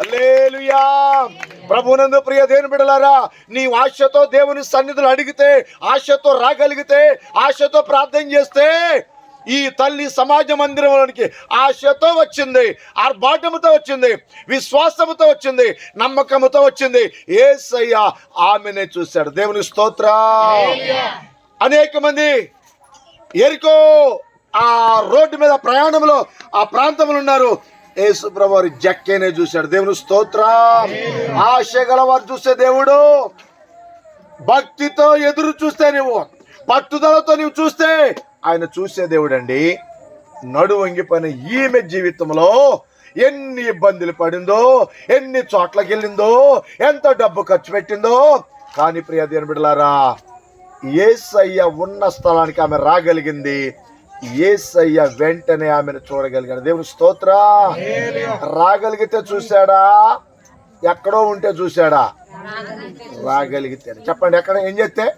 అల్లేలుయా ప్రభునందు ప్రియ దేవుని బిడలారా నీ ఆశతో దేవుని సన్నిధులు అడిగితే ఆశతో రాగలిగితే ఆశతో ప్రార్థన చేస్తే ఈ తల్లి సమాజ మందిరంలోనికి ఆశతో వచ్చింది ఆర్భాటముతో వచ్చింది విశ్వాసముతో వచ్చింది నమ్మకముతో వచ్చింది. ఏసయ్య ఆమెనే చూశాడు. దేవుని స్తోత్ర. అనేక మంది ఎరికో ఆ రోడ్డు మీద ప్రయాణంలో ఆ ప్రాంతంలో ఉన్నారు. యేసుప్రభు వారి జక్కేనే చూశాడు. దేవుని స్తోత్ర. ఆశ గలవారు చూసే దేవుడు. భక్తితో ఎదురు చూస్తే నువ్వు పట్టుదలతో నువ్వు చూస్తే ఆయన చూసే దేవుడండి. నడు వంగిపోయిన ఈమె జీవితంలో ఎన్ని ఇబ్బందులు పడిందో ఎన్ని చోట్లకి వెళ్ళిందో ఎంత డబ్బు ఖర్చు పెట్టిందో. కానీ ప్రియ దేని బిడ్డలారా ఏసయ్య ఉన్న స్థలానికి ఆమె రాగలిగింది. ఏసయ్య వెంటనే ఆమెను చూడగలిగాడు. దేవుని స్తోత్ర. రాగలిగితే చూశాడా? ఎక్కడో ఉంటే చూశాడా? రాగలిగితే. చెప్పండి ఎక్కడ ఏం చేస్తే?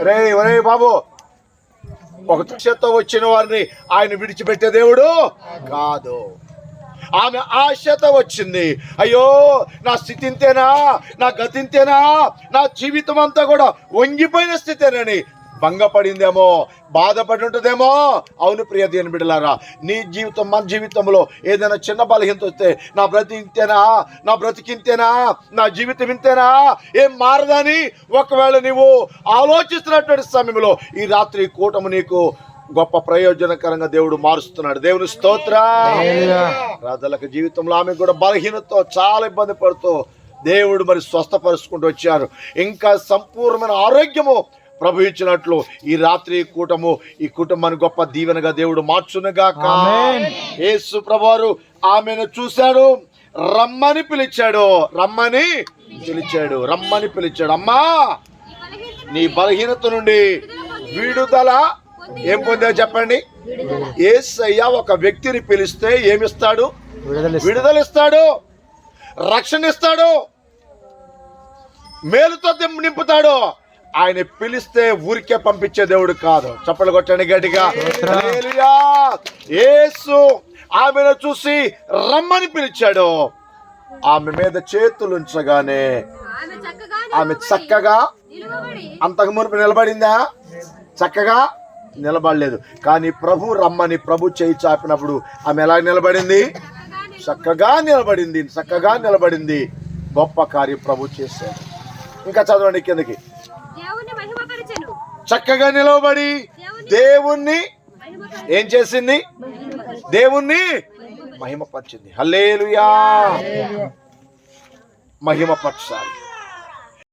రే ఒరే బాబు ఒక దృశ్యతో వచ్చిన వారిని ఆయన విడిచిపెట్టే దేవుడు కాదు. ఆమె ఆశతో వచ్చింది. అయ్యో నా స్థితి ఇంతేనా నా గతి ఇంతేనా నా జీవితం అంతా కూడా వంగిపోయిన స్థితేనని. భంగపడిందేమో బాధపడి ఉంటుందేమో అవును ప్రియ దేని బిడ్డలారా నీ జీవితం మన జీవితంలో ఏదైనా చిన్న బలహీనత వస్తే నా బ్రతి ఇంతేనా? నా బ్రతికింతేనా నా జీవితం ఇంతేనా? ఏం మారదని? ఒకవేళ నీవు ఆలోచిస్తున్నటువంటి సమయంలో ఈ రాత్రి కూటము నీకు గొప్ప ప్రయోజనకరంగా దేవుడు మారుస్తున్నాడు. దేవుని స్తోత్ర. రాజులకు జీవితంలో ఆమె కూడా బలహీనతో చాలా ఇబ్బంది పడుతూ దేవుడు మరి స్వస్థపరుచుకుంటూ వచ్చారు. ఇంకా సంపూర్ణమైన ఆరోగ్యము ప్రభు ఇచ్చినట్లు ఈ రాత్రి కూటము ఈ కుటుంబాన్ని గొప్ప దీవెనగా దేవుడు మార్చునుగా యేసు ప్రభువారు ఆమెను చూశాడు రమ్మని పిలిచాడు రమ్మని పిలిచాడు రమ్మని పిలిచాడు. అమ్మా నీ బలహీనత నుండి విడుదల ఏం పొందావు చెప్పండి? ఏసయ్య ఒక వ్యక్తిని పిలిస్తే ఏమిస్తాడు? విడుదల ఇస్తాడు రక్షణ ఇస్తాడు మేలుతో నింపుతాడు. ఆయన పిలిస్తే ఊరికే పంపించే దేవుడు కాదు. చప్పలు కొట్టండి గట్టిగా. యేసు ఆమెను చూసి రమ్మని పిలిచాడు. ఆమె మీద చేతులు ఉంచగానే ఆమె చక్కగా అంతకు మునుపు నిలబడిందా? చక్కగా నిలబడలేదు. కానీ ప్రభు రమ్మని ప్రభు చేయి చాపినప్పుడు ఆమె ఎలా నిలబడింది? చక్కగా నిలబడింది. చక్కగా నిలబడింది. గొప్ప కార్యం ప్రభు చేశాడు. ఇంకా చదవండి కిందకి. చక్కగా నిలబడి దేవుణ్ణి. ఏం చేసింది? దేవుణ్ణి మహిమపరిచింది. హల్లేలుయా. మహిమపరచాలి.